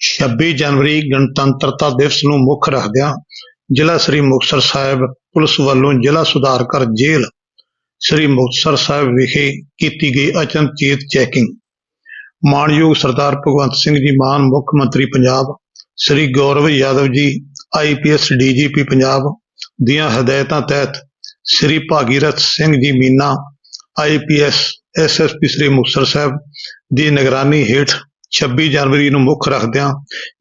26 ਜਨਵਰੀ ਗਣਤੰਤਰਤਾ ਦਿਵਸ ਨੂੰ ਮੁੱਖ ਰੱਖਦਿਆਂ ਜ਼ਿਲ੍ਹਾ ਸ੍ਰੀ ਮੁਕਤਸਰ ਸਾਹਿਬ ਪੁਲਿਸ ਵੱਲੋਂ ਜ਼ਿਲ੍ਹਾ ਸੁਧਾਰ ਕਰ ਜੇਲ੍ਹ ਸ੍ਰੀ ਮੁਕਤਸਰ ਸਾਹਿਬ ਵਿਖੇ ਕੀਤੀ ਗਈ ਅਚਨਚੇਤ ਚੈਕਿੰਗ। ਮਾਣਯੋਗ ਸਰਦਾਰ ਭਗਵੰਤ ਸਿੰਘ ਜੀ ਮਾਨ, ਮੁੱਖ ਮੰਤਰੀ ਪੰਜਾਬ ਸ੍ਰੀ ਗੌਰਵ ਯਾਦਵ ਜੀ ਆਈਪੀਐਸ ਡੀਜੀਪੀ ਪੰਜਾਬ ਦੀਆਂ ਹਦਾਇਤਾਂ ਤਹਿਤ ਸ੍ਰੀ ਭਾਗੀਰਥ ਸਿੰਘ ਜੀ ਮੀਨਾ ਆਈਪੀਐਸ ਐਸਐਸਪੀ ਸ੍ਰੀ ਮੁਕਤਸਰ ਸਾਹਿਬ ਦੀ ਨਿਗਰਾਨੀ ਹੇਠ 26 ਜਨਵਰੀ ਨੂੰ ਮੁੱਖ ਰੱਖਦਿਆਂ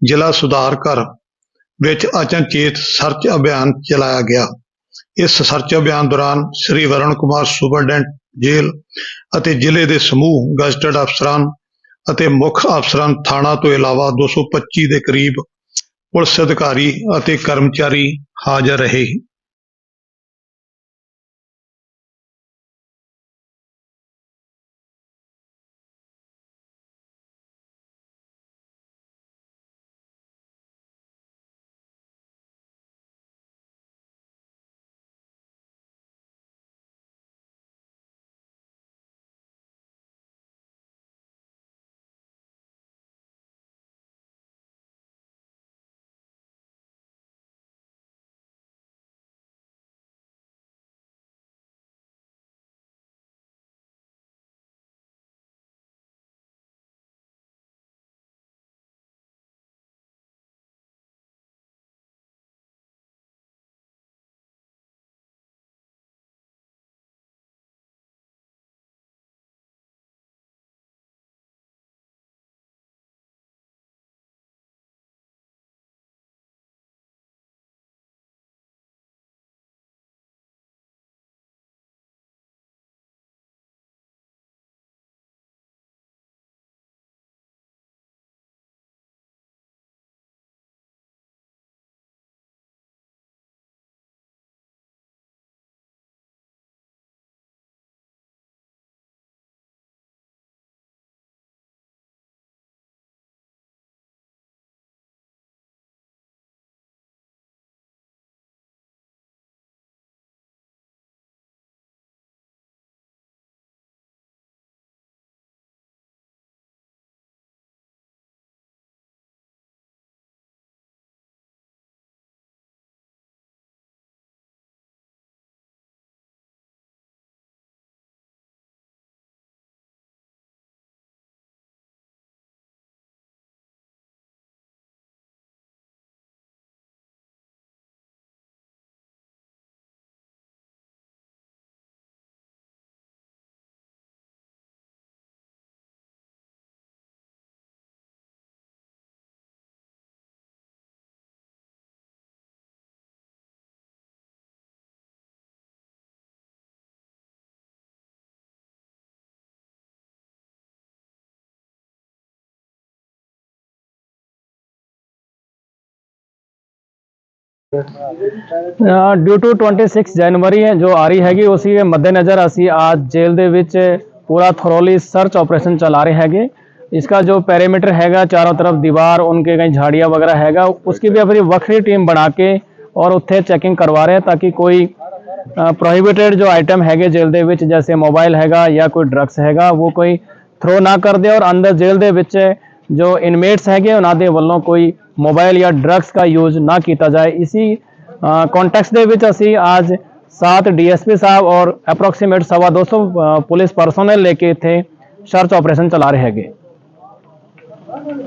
ਜ਼ਿਲ੍ਹਾ ਸੁਧਾਰ ਘਰ ਵਿੱਚ ਅਚਨਚੇਤ ਸਰਚ ਅਭਿਆਨ ਚਲਾਇਆ ਗਿਆ। ਇਸ ਸਰਚ ਅਭਿਆਨ ਦੌਰਾਨ ਸ੍ਰੀ ਵਰਣ ਕੁਮਾਰ ਸੁਪਰਡੈਂਟ ਜੇਲ੍ਹ ਅਤੇ ਜ਼ਿਲ੍ਹੇ ਦੇ ਸਮੂਹ ਗਜ਼ਟਡ ਅਫਸਰਾਂ ਅਤੇ ਮੁੱਖ ਅਫਸਰਾਂ ਥਾਣਾ ਤੋਂ ਇਲਾਵਾ 225 ਦੇ ਕਰੀਬ ਪੁਲਿਸ ਅਧਿਕਾਰੀ ਅਤੇ ਕਰਮਚਾਰੀ ਹਾਜ਼ਰ ਰਹੇ। ਡਿਊ ਟੂ 26 ਜਨਵਰੀ ਹੈ ਜੋ ਆ ਰਹੀ ਹੈਗੀ ਉਸੇ ਦੇ ਮੱਦੇਨਜ਼ਰ ਅਸੀਂ ਅੱਜ ਜੇਲ੍ਹ ਦੇ ਵਿੱਚ पूरा थोरोली सर्च ऑपरेशन चला रहे हैगे इसका जो पैरामीटर हैगा चारों तरफ दीवार उनके कहीं झाड़ियाँ वगैरह हैगा उसकी भी अपनी वक्री टीम बना के और उत्थे चेकिंग करवा रहे हैं ताकि कोई प्रोहिबिटेड जो आइटम हैगे ਜੇਲ੍ਹ ਦੇ ਵਿੱਚ ਜੈਸੇ ਮੋਬਾਈਲ ਹੈਗਾ ਜਾਂ ਕੋਈ ਡਰੱਗਸ ਹੈਗਾ ਉਹ ਕੋਈ ਥਰੋ ਨਾ ਕਰ ਦੇ ਔਰ ਅੰਦਰ ਜੇਲ੍ਹ ਦੇ ਵਿੱਚ ਜੋ ਇਨਮੇਟਸ ਹੈਗੇ ਉਹਨਾਂ ਦੇ ਵੱਲੋਂ ਕੋਈ मोबाइल या ड्रग्स का यूज़ ना किया जाए। इसी कॉन्टैक्स के आज सात डीएसपी साहब और अप्रोक्सीमेट सवा दो सौ पुलिस परसोनल लेके इतने सर्च ऑपरेशन चला रहे हैं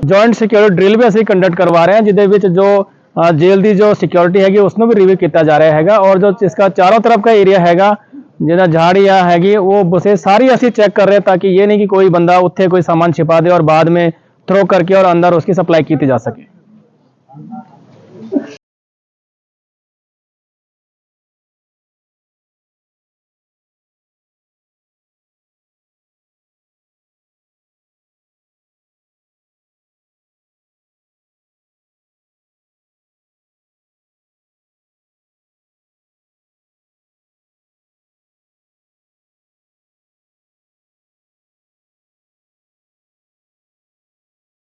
जॉइंट सिक्योरिटी ड्रिल भी असं कंडक्ट करवा रहे हैं, जिद जो जेल की जो सिक्योरिटी हैगी उसको भी रिव्यू किया जा रहा है और जो इसका चारों तरफ़ का एरिया है ज़िंदा झाड़िया हैगी, वो बसे सारी असं चेक कर रहे हैं, ताकि ये नहीं कि कोई बंदा उत्थे कोई सामान छिपा दे और बाद में थ्रो करके और अंदर उसकी सप्लाई की जा सके। ハハハハ!